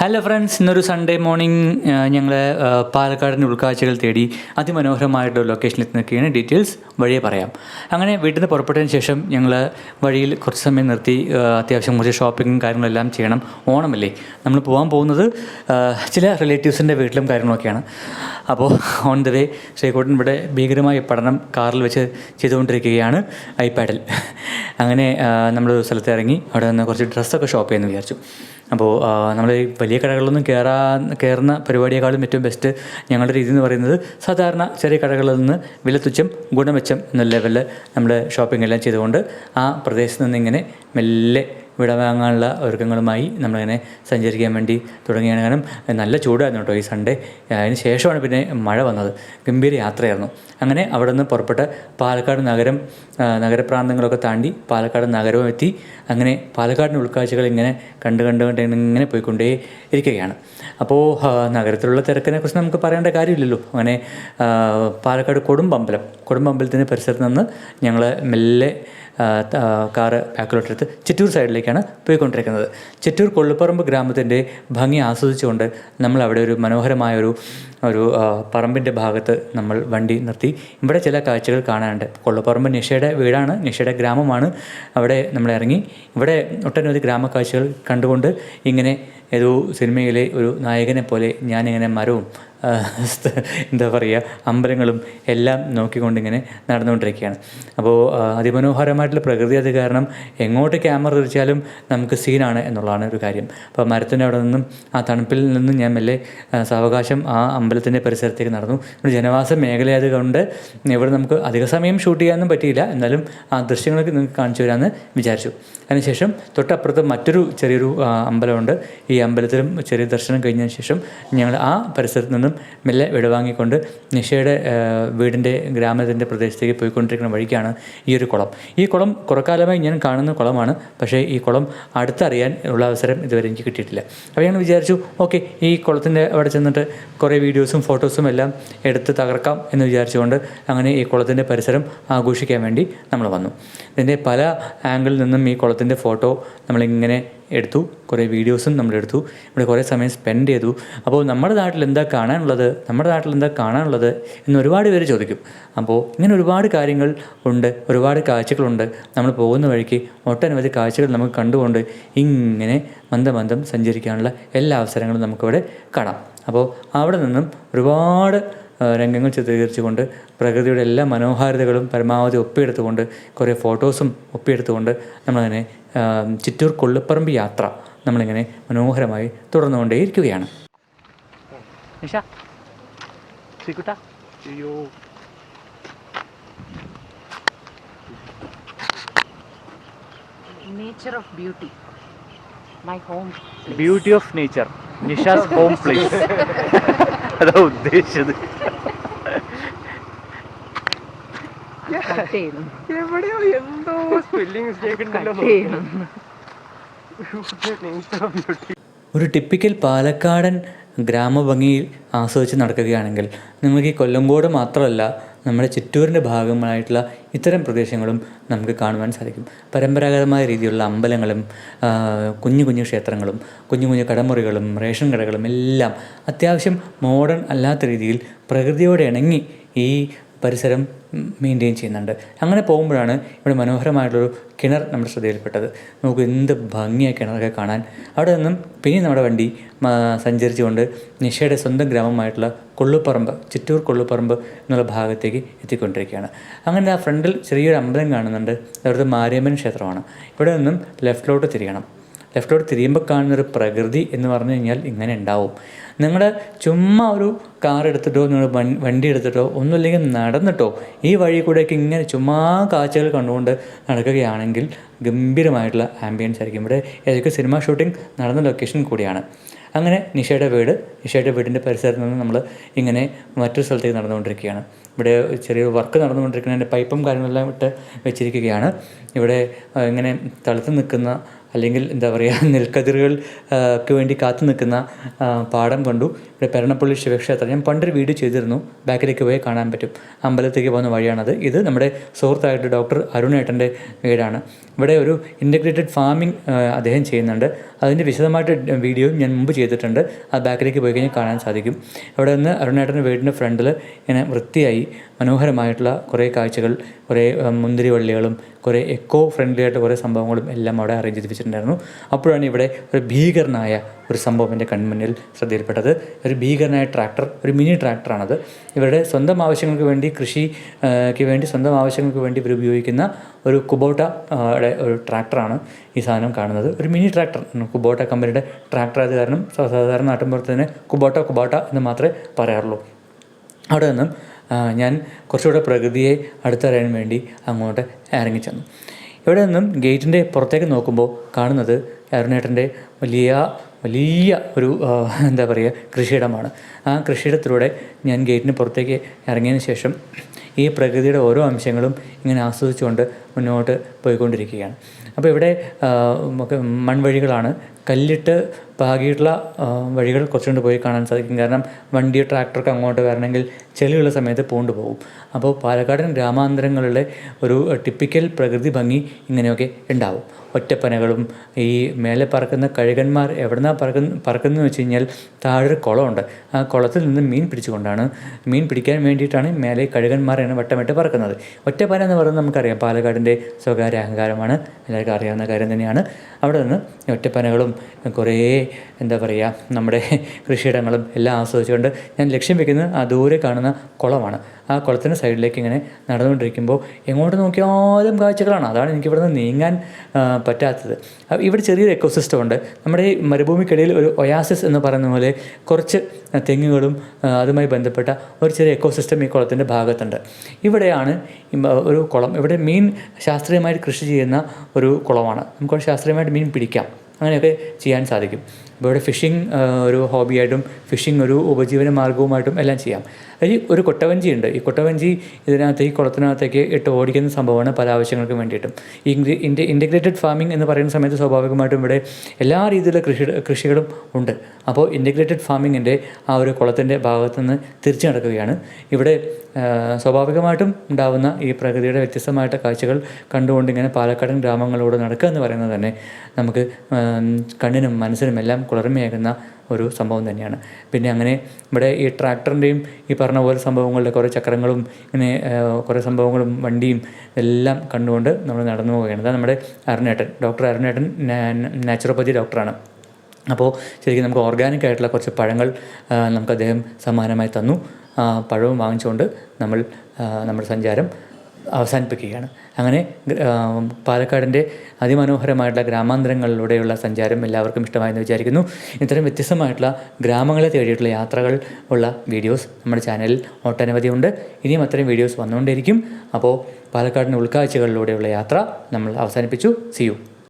Hello friends ഇന്നൊരു Sunday morning ഞങ്ങൾ പാലക്കാടിന്റെ ഉൾക്കാഴ്ചകൾ തേടി അതിമനോഹരമായിട്ടുള്ള ലൊക്കേഷനിൽ നിൽക്കുകയാണ് ഡീറ്റെയിൽസ് വഴിയെ പറയാം. അങ്ങനെ വീട്ടിൽ നിന്ന് പുറപ്പെട്ടതിന് ശേഷം ഞങ്ങൾ വഴിയിൽ കുറച്ച് സമയം നിർത്തി അത്യാവശ്യം കുറച്ച് ഷോപ്പിങ്ങും കാര്യങ്ങളെല്ലാം ചെയ്യണം. ഓണമല്ലേ? നമ്മൾ പോകാൻ പോകുന്നത് ചില റിലേറ്റീവ്സിന്റെ വീട്ടിലും കാര്യങ്ങളൊക്കെയാണ്. അപ്പോൾ ഓൺ ദ വേ ശ്രീകോട്ടൻ ഇവിടെ ഭീകരമായ പഠനം കാറിൽ വെച്ച് ചെയ്തുകൊണ്ടിരിക്കുകയാണ് ഐപാഡിൽ അങ്ങനെ നമ്മൾ സ്ഥലത്ത് ഇറങ്ങി അവിടെ നിന്ന് കുറച്ച് ഡ്രസ്സൊക്കെ ഷോപ്പ് ചെയ്യുമെന്ന് വിചാരിച്ചു. അപ്പോൾ നമ്മൾ ഈ വലിയ കടകളിലൊന്നും കയറാൻ കയറുന്ന പരിപാടിയേക്കാളും ഏറ്റവും ബെസ്റ്റ് ഞങ്ങളുടെ രീതി എന്ന് പറയുന്നത് സാധാരണ ചെറിയ കടകളിൽ നിന്ന് വില തുച്ഛം ഗുണമെച്ചം എന്ന ലെവലിൽ നമ്മൾ ഷോപ്പിംഗ് എല്ലാം ചെയ്തുകൊണ്ട് ആ പ്രദേശത്ത് നിന്ന് ഇങ്ങനെ മെല്ലെ വിട വാങ്ങാനുള്ള ഒരുക്കങ്ങളുമായി നമ്മളിങ്ങനെ സഞ്ചരിക്കാൻ വേണ്ടി തുടങ്ങിയാണ് കാരണം നല്ല ചൂടായിരുന്നു കേട്ടോ ഈ സൺഡേ അതിന് ശേഷമാണ് പിന്നെ മഴ വന്നത്. ഗംഭീര യാത്രയായിരുന്നു. അങ്ങനെ അവിടെ നിന്ന് പുറപ്പെട്ട് പാലക്കാട് നഗരം നഗരപ്രാന്തങ്ങളൊക്കെ താണ്ടി പാലക്കാട് നഗരവും എത്തി. അങ്ങനെ പാലക്കാടിന്റെ ഉൾക്കാഴ്ചകൾ ഇങ്ങനെ കണ്ട് കണ്ട് കണ്ട് ഇങ്ങനെ പോയിക്കൊണ്ടേ ഇരിക്കുകയാണ്. അപ്പോൾ നഗരത്തിലുള്ള തിരക്കിനെ കുറിച്ച് നമുക്ക് പറയേണ്ട കാര്യമില്ലല്ലോ. അങ്ങനെ പാലക്കാട് കൊടുമ്പമ്പലം. കൊടുമ്പമ്പലത്തിന്റെ പരിസരത്ത് നിന്ന് ഞങ്ങൾ മെല്ലെ കാറ് ബാക്കിലോട്ടെടുത്ത് ചിറ്റൂർ സൈഡിലേക്കാണ് പോയിക്കൊണ്ടിരിക്കുന്നത്. ചിറ്റൂർ കൊള്ളുപ്പറമ്പ് ഗ്രാമത്തിന്റെ ഭംഗി ആസ്വദിച്ചുകൊണ്ട് നമ്മൾ അവിടെ ഒരു മനോഹരമായ ഒരു ഒരു പറമ്പിന്റെ ഭാഗത്ത് നമ്മൾ വണ്ടി നിർത്തി. ഇവിടെ ചില കാഴ്ചകൾ കാണാനുണ്ട്. കൊള്ളുപ്പറമ്പ് നിഷയുടെ വീടാണ് നിഷയുടെ ഗ്രാമമാണ്. അവിടെ നമ്മൾ ഇറങ്ങി. ഇവിടെ ഒട്ടനവധി ഗ്രാമക്കാഴ്ചകൾ കണ്ടുകൊണ്ട് ഇങ്ങനെ ഏതോ സിനിമയിലെ ഒരു നായകനെ പോലെ ഞാനിങ്ങനെ മരവും എന്താ പറയുക അമ്പലങ്ങളും എല്ലാം നോക്കിക്കൊണ്ടിങ്ങനെ നടന്നുകൊണ്ടിരിക്കുകയാണ്. അപ്പോൾ അതിമനോഹരമായിട്ടുള്ള പ്രകൃതി അത് കാരണം എങ്ങോട്ട് ക്യാമറ തിരിച്ചാലും നമുക്ക് സീനാണ് എന്നുള്ളതാണ് ഒരു കാര്യം. അപ്പോൾ മരത്തിന്റെ അവിടെ നിന്നും ആ തണുപ്പിൽ നിന്നും ഞാൻ മെല്ലെ സാവകാശം ആ അമ്പലത്തിന്റെ പരിസരത്തേക്ക് നടന്നു. ഒരു ജനവാസ മേഖലയായത് കൊണ്ട് ഇവിടെ നമുക്ക് അധിക സമയം ഷൂട്ട് ചെയ്യാനൊന്നും പറ്റിയില്ല. എന്നാലും ആ ദൃശ്യങ്ങളൊക്കെ നിങ്ങൾക്ക് കാണിച്ചു തരാമെന്ന് വിചാരിച്ചു. അതിനുശേഷം തൊട്ടപ്പുറത്ത് മറ്റൊരു ചെറിയൊരു അമ്പലമുണ്ട്. ഈ അമ്പലത്തിലും ചെറിയ ദർശനം കഴിഞ്ഞതിന് ശേഷം ഞങ്ങൾ ആ പരിസരത്ത് നിന്നും മെല്ലെ വിടവാങ്ങിക്കൊണ്ട് നിഷയുടെ വീടിന്റെ ഗ്രാമത്തിന്റെ പ്രദേശത്തേക്ക് പോയിക്കൊണ്ടിരിക്കുന്ന വഴിക്കാണ് ഈ ഒരു കുളം. ഈ കുളം കുറക്കാലമായി ഞാൻ കാണുന്ന കുളമാണ്. പക്ഷേ ഈ കുളം അടുത്തറിയാൻ ഉള്ള അവസരം ഇതുവരെ എനിക്ക് കിട്ടിയിട്ടില്ല. അപ്പോൾ ഞങ്ങൾ വിചാരിച്ചു ഓക്കെ ഈ കുളത്തിന്റെ അവിടെ ചെന്നിട്ട് കുറേ വീഡിയോസും ഫോട്ടോസും എല്ലാം എടുത്ത് തകർക്കാം എന്ന് വിചാരിച്ചുകൊണ്ട് അങ്ങനെ ഈ കുളത്തിന്റെ പരിസരം ആഘോഷിക്കാൻ വേണ്ടി നമ്മൾ വന്നു. ഇതിന്റെ പല ആംഗിളിൽ നിന്നും ഈ കുളത്തിന്റെ ഫോട്ടോ നമ്മളിങ്ങനെ എടുത്തു. കുറേ വീഡിയോസും നമ്മളെടുത്തു. ഇവിടെ കുറേ സമയം സ്പെൻഡ് ചെയ്തു. അപ്പോൾ നമ്മുടെ നാട്ടിൽ എന്താ കാണാനുള്ളത്? നമ്മുടെ നാട്ടിൽ എന്താ കാണാനുള്ളത് എന്ന് ഒരുപാട് പേര് ചോദിക്കും. അപ്പോൾ ഇങ്ങനെ ഒരുപാട് കാര്യങ്ങൾ ഉണ്ട് ഒരുപാട് കാഴ്ചകളുണ്ട്. നമ്മൾ പോകുന്ന വഴിക്ക് ഒട്ടനവധി കാഴ്ചകൾ നമുക്ക് കണ്ടുകൊണ്ട് ഇങ്ങനെ മന്ദമന്ദം സഞ്ചരിക്കാനുള്ള എല്ലാ അവസരങ്ങളും നമുക്കിവിടെ കാണാം. അപ്പോൾ അവിടെ നിന്നും ഒരുപാട് രംഗങ്ങൾ ചിത്രീകരിച്ചുകൊണ്ട് പ്രകൃതിയുടെ എല്ലാ മനോഹാരിതകളും പരമാവധി ഒപ്പിയെടുത്തുകൊണ്ട് കുറേ ഫോട്ടോസും ഒപ്പിയെടുത്തുകൊണ്ട് നമ്മളങ്ങനെ ആ, ചിറ്റൂർ കൊള്ളിപ്പറമ്പ് യാത്ര നമ്മളിങ്ങനെ മനോഹരമായി തുടർന്നുകൊണ്ടേയിരിക്കുകയാണ്. നിഷ ശ്രീകുട്ട. അയ്യോ. Nature of beauty my home beauty of nature Nisha's home place അതാ ഉദ്ദേശിച്ചത്. എവിടെയോ എന്തോ സ്പെല്ലിംഗ് മിസ്റ്റേക്ക് ഉണ്ടല്ലോ. ഒരു ടിപ്പിക്കൽ പാലക്കാടൻ ഗ്രാമഭംഗിയിൽ ആസ്വദിച്ച് നടക്കുകയാണെങ്കിൽ നിങ്ങൾക്ക് ഈ കൊല്ലങ്കോട് മാത്രമല്ല നമ്മുടെ ചിറ്റൂരിന്റെ ഭാഗമായിട്ടുള്ള ഇത്തരം പ്രദേശങ്ങളും നമുക്ക് കാണുവാൻ സാധിക്കും. പരമ്പരാഗതമായ രീതിയിലുള്ള അമ്പലങ്ങളും കുഞ്ഞു കുഞ്ഞു ക്ഷേത്രങ്ങളും കുഞ്ഞു കുഞ്ഞു കടമുറികളും റേഷൻ കടകളും എല്ലാം അത്യാവശ്യം മോഡേൺ അല്ലാത്ത രീതിയിൽ പ്രകൃതിയോട് ഇണങ്ങി ഈ പരിസരം മെയിന്റെയിൻ ചെയ്യുന്നുണ്ട്. അങ്ങനെ പോകുമ്പോഴാണ് ഇവിടെ മനോഹരമായിട്ടുള്ളൊരു കിണർ നമ്മുടെ ശ്രദ്ധയിൽപ്പെട്ടത്. നമുക്ക് എന്ത് ഭംഗിയായ കിണറൊക്കെ കാണാൻ. അവിടെ നിന്നും പിന്നെ നമ്മുടെ വണ്ടി സഞ്ചരിച്ചുകൊണ്ട് നിഷയുടെ സ്വന്തം ഗ്രാമമായിട്ടുള്ള കൊള്ളുപ്പറമ്പ് ചിറ്റൂർ കൊള്ളുപ്പറമ്പ് എന്നുള്ള ഭാഗത്തേക്ക് എത്തിക്കൊണ്ടിരിക്കുകയാണ്. അങ്ങനെ ആ ഫ്രണ്ടിൽ ചെറിയൊരു അമ്പലം കാണുന്നുണ്ട്. അവിടുത്തെ മാരിയമ്മൻ ക്ഷേത്രമാണ്. ഇവിടെ നിന്നും ലെഫ്റ്റിലോട്ട് തിരിയണം. ലെഫ്റ്റോട്ട് തിരിയുമ്പോൾ കാണുന്നൊരു പ്രകൃതി എന്ന് പറഞ്ഞു കഴിഞ്ഞാൽ ഇങ്ങനെ ഉണ്ടാവും. നിങ്ങൾ ചുമ്മാ ഒരു കാർ എടുത്തിട്ടോ നിങ്ങൾ വണ്ടി എടുത്തിട്ടോ ഒന്നുമില്ലെങ്കിൽ നടന്നിട്ടോ ഈ വഴി കൂടെയൊക്കെ ഇങ്ങനെ ചുമ്മാ കാഴ്ചകൾ കണ്ടുകൊണ്ട് നടക്കുകയാണെങ്കിൽ ഗംഭീരമായിട്ടുള്ള ആംബിയൻസ് ആയിരിക്കും. ഇവിടെ ഏതൊക്കെ സിനിമ ഷൂട്ടിംഗ് നടന്ന ലൊക്കേഷൻ കൂടിയാണ്. അങ്ങനെ നിഷയുടെ വീട് നിഷയുടെ വീടിന്റെ പരിസരത്ത് നിന്ന് നമ്മൾ ഇങ്ങനെ മറ്റൊരു സ്ഥലത്തേക്ക് നടന്നുകൊണ്ടിരിക്കുകയാണ്. ഇവിടെ ചെറിയ വർക്ക് നടന്നുകൊണ്ടിരിക്കുന്നതിന്റെ പൈപ്പും കാര്യങ്ങളെല്ലാം ഇട്ട് വെച്ചിരിക്കുകയാണ്. ഇവിടെ ഇങ്ങനെ തളത്ത് നിൽക്കുന്ന അല്ലെങ്കിൽ എന്താ പറയുക നെൽക്കതിറുകൾക്ക് വേണ്ടി കാത്തു നിൽക്കുന്ന പാടം കണ്ടു. ഇവിടെ പെരണപ്പള്ളി ശിവക്ഷേത്രം. ഞാൻ പണ്ടൊരു വീഡിയോ ചെയ്തിരുന്നു. ബാക്കിലേക്ക് പോയി കാണാൻ പറ്റും. അമ്പലത്തേക്ക് പോകുന്ന വഴിയാണത്. ഇത് നമ്മുടെ സുഹൃത്തായിട്ട് ഡോക്ടർ അരുണേട്ടന്റെ വീടാണ്. ഇവിടെ ഒരു ഇന്റഗ്രേറ്റഡ് ഫാമിംഗ് അദ്ദേഹം ചെയ്യുന്നുണ്ട്. അതിന്റെ വിശദമായിട്ട് വീഡിയോ ഞാൻ മുമ്പ് ചെയ്തിട്ടുണ്ട്. ആ ബാക്കിലേക്ക് പോയി കഴിഞ്ഞാൽ കാണാൻ സാധിക്കും. അവിടെ നിന്ന് അരുണേട്ടന്റെ വീടിന്റെ ഫ്രണ്ടിൽ ഇങ്ങനെ വൃത്തിയായി മനോഹരമായിട്ടുള്ള കുറേ കാഴ്ചകൾ കുറേ മുന്തിരി വള്ളികളും കുറേ എക്കോ ഫ്രണ്ട്ലി ആയിട്ട് കുറേ സംഭവങ്ങളും എല്ലാം അവിടെ അറേഞ്ച് ചെയ്ത് വെച്ചിട്ടുണ്ടായിരുന്നു അപ്പോഴാണ് ഇവിടെ ഒരു ഭീകരനായ ഒരു സംഭവം എന്റെ കൺമുന്നിൽ ശ്രദ്ധയിൽപ്പെട്ടത്. ഒരു ഭീകരനായ ട്രാക്ടർ ഒരു മിനി ട്രാക്ടറാണത്. ഇവരുടെ സ്വന്തം ആവശ്യങ്ങൾക്ക് വേണ്ടി കൃഷിക്ക് വേണ്ടി സ്വന്തം ആവശ്യങ്ങൾക്ക് വേണ്ടി ഇവർ ഉപയോഗിക്കുന്ന ഒരു കുബോട്ട ഒരു ട്രാക്ടറാണ് ഈ സാധനം കാണുന്നത്. ഒരു മിനി ട്രാക്ടർ കുബോട്ട കമ്പനിയുടെ ട്രാക്ടർ. ആയത് കാരണം സാധാരണ നാട്ടിൻപുറത്ത് തന്നെ കുബോട്ട കുബോട്ട എന്ന് മാത്രമേ പറയാറുള്ളൂ. അവിടെ നിന്നും ഞാൻ കുറച്ചുകൂടെ പ്രകൃതിയെ അടുത്തറിയാൻ വേണ്ടി അങ്ങോട്ട് ഇറങ്ങി ചെന്നു ഇവിടെ നിന്നും ഗേറ്റിന്റെ പുറത്തേക്ക് നോക്കുമ്പോൾ കാണുന്നത് അരുണേട്ടന്റെ വലിയ വലിയ ഒരു എന്താ പറയുക കൃഷിയിടമാണ്. ആ കൃഷിയിടത്തിലൂടെ ഞാൻ ഗേറ്റിന് പുറത്തേക്ക് ഇറങ്ങിയതിന് ശേഷം ഈ പ്രകൃതിയുടെ ഓരോ അംശങ്ങളും ഇങ്ങനെ ആസ്വദിച്ചുകൊണ്ട് മുന്നോട്ട് പോയിക്കൊണ്ടിരിക്കുകയാണ്. അപ്പോൾ ഇവിടെ മൺവഴികളാണ് കല്ലിട്ട് പാകിയിട്ടുള്ള വഴികൾ കുറച്ചുകൊണ്ട് പോയി കാണാൻ സാധിക്കും. കാരണം വണ്ടി ട്രാക്ടറൊക്കെ അങ്ങോട്ട് വരണമെങ്കിൽ ചെളിയുള്ള സമയത്ത് പൂണ്ട് പോകും. അപ്പോൾ പാലക്കാടൻ ഗ്രാമാന്തരങ്ങളിലെ ഒരു ടിപ്പിക്കൽ പ്രകൃതി ഭംഗി ഇങ്ങനെയൊക്കെ ഉണ്ടാവും. ഒറ്റപ്പനകളും ഈ മേലെ പറക്കുന്ന കഴുകന്മാർ എവിടുന്നാണ് പറക്കുന്ന പറക്കുന്നതെന്ന് വെച്ച് കഴിഞ്ഞാൽ താഴെ കുളമുണ്ട്. ആ കുളത്തിൽ നിന്ന് മീൻ പിടിച്ചുകൊണ്ടാണ് മീൻ പിടിക്കാൻ വേണ്ടിയിട്ടാണ് മേലെ കഴുകന്മാരാണ് വട്ടമിട്ട് പറക്കുന്നത്. ഒറ്റപ്പന എന്ന് പറയുന്നത് നമുക്കറിയാം. പാലക്കാടിന്റെ സ്വകാര്യ അഹങ്കാരമാണ്. എല്ലാവർക്കും അറിയാവുന്ന കാര്യം തന്നെയാണ്. അവിടെ നിന്ന് ഒറ്റപ്പനകളും കുറേ എന്താ പറയുക നമ്മുടെ കൃഷിയിടങ്ങളും എല്ലാം ആസ്വദിച്ചുകൊണ്ട് ഞാൻ ലക്ഷ്യം വെക്കുന്നത് ആ ദൂരെ കാണുന്ന കുളമാണ്. ആ കുളത്തിന്റെ സൈഡിലേക്ക് ഇങ്ങനെ നടന്നുകൊണ്ടിരിക്കുമ്പോൾ എങ്ങോട്ട് നോക്കിയാലും കാഴ്ചകളാണ്. അതാണ് എനിക്ക് ഇവിടുന്ന് നീങ്ങാൻ പറ്റാത്തത്. ഇവിടെ ചെറിയൊരു എക്കോസിസ്റ്റം ഉണ്ട്. നമ്മുടെ ഈ മരുഭൂമിക്കിടയിൽ ഒരു ഒയാസിസ് എന്ന് പറയുന്ന പോലെ കുറച്ച് തെങ്ങുകളും അതുമായി ബന്ധപ്പെട്ട ഒരു ചെറിയ എക്കോസിസ്റ്റം ഈ കുളത്തിന്റെ ഭാഗത്തുണ്ട്. ഇവിടെയാണ് ഒരു കുളം. ഇവിടെ മീൻ ശാസ്ത്രീയമായിട്ട് കൃഷി ചെയ്യുന്ന ഒരു കുളമാണ്. നമുക്ക് ശാസ്ത്രീയമായിട്ട് മീൻ പിടിക്കാം. അങ്ങനെയൊക്കെ ചെയ്യാൻ സാധിക്കും. ഇവിടെ ഫിഷിംഗ് ഒരു ഹോബിയായിട്ടും ഫിഷിംഗ് ഒരു ഉപജീവന മാർഗവുമായിട്ടും എല്ലാം ചെയ്യാം. അതിൽ ഒരു കൊട്ടവഞ്ചി ഉണ്ട്. ഈ കൊട്ടവഞ്ചി ഇതിനകത്ത് ഈ കുളത്തിനകത്തേക്ക് ഇട്ട് ഓടിക്കുന്ന സംഭവമാണ് പല ആവശ്യങ്ങൾക്കും വേണ്ടിയിട്ടും. ഈ ഇന്റെ ഇന്റ ഇന്റഗ്രേറ്റഡ് ഫാമിംഗ് എന്ന് പറയുന്ന സമയത്ത് സ്വാഭാവികമായിട്ടും ഇവിടെ എല്ലാ രീതിയിലുള്ള കൃഷി കൃഷികളും ഉണ്ട്. അപ്പോൾ ഇന്റഗ്രേറ്റഡ് ഫാമിങ്ങിന്റെ ആ ഒരു കുളത്തിന്റെ ഭാഗത്തു നിന്ന് തിരിച്ചു നടക്കുകയാണ്. ഇവിടെ സ്വാഭാവികമായിട്ടും ഉണ്ടാകുന്ന ഈ പ്രകൃതിയുടെ വ്യത്യസ്തമായിട്ട് കാഴ്ചകൾ കണ്ടുകൊണ്ട് ഇങ്ങനെ പാലക്കാടൻ ഗ്രാമങ്ങളിലൂടെ നടക്കുക എന്ന് പറയുന്നത് തന്നെ നമുക്ക് കണ്ണിനും മനസ്സിനും എല്ലാം കുളിർമയേകുന്ന ഒരു സംഭവം തന്നെയാണ്. പിന്നെ അങ്ങനെ ഇവിടെ ഈ ട്രാക്ടറിന്റെയും ഈ പറഞ്ഞ പോലെ സംഭവങ്ങളുടെ കുറേ ചക്രങ്ങളും ഇങ്ങനെ കുറേ സംഭവങ്ങളും വണ്ടിയും എല്ലാം കണ്ടുകൊണ്ട് നമ്മൾ നടന്നു പോവുകയാണ്. അതാണ് നമ്മുടെ അരുണേട്ടൻ ഡോക്ടർ അരുണേട്ടൻ നാച്ചുറോപ്പതി ഡോക്ടറാണ്. അപ്പോൾ ശരിക്കും നമുക്ക് ഓർഗാനിക് ആയിട്ടുള്ള കുറച്ച് പഴങ്ങൾ നമുക്ക് അദ്ദേഹം സമ്മാനമായി തന്നു. പഴവും വാങ്ങിച്ചുകൊണ്ട് നമ്മൾ നമ്മുടെ സഞ്ചാരം അവസാനിപ്പിക്കുകയാണ്. അങ്ങനെ പാലക്കാടിന്റെ അതിമനോഹരമായിട്ടുള്ള ഗ്രാമാന്തരങ്ങളിലൂടെയുള്ള സഞ്ചാരം എല്ലാവർക്കും ഇഷ്ടമായെന്ന് വിചാരിക്കുന്നു. ഇത്തരം വ്യത്യസ്തമായിട്ടുള്ള ഗ്രാമങ്ങളെ തേടിയിട്ടുള്ള യാത്രകൾ ഉള്ള വീഡിയോസ് നമ്മുടെ ചാനലിൽ ഒട്ടനവധി ഉണ്ട്. ഇനിയും അത്തരം വീഡിയോസ് വന്നുകൊണ്ടിരിക്കും അപ്പോൾ പാലക്കാടിന്റെ ഉൾക്കാഴ്ചകളിലൂടെയുള്ള യാത്ര നമ്മൾ അവസാനിപ്പിച്ചു. C U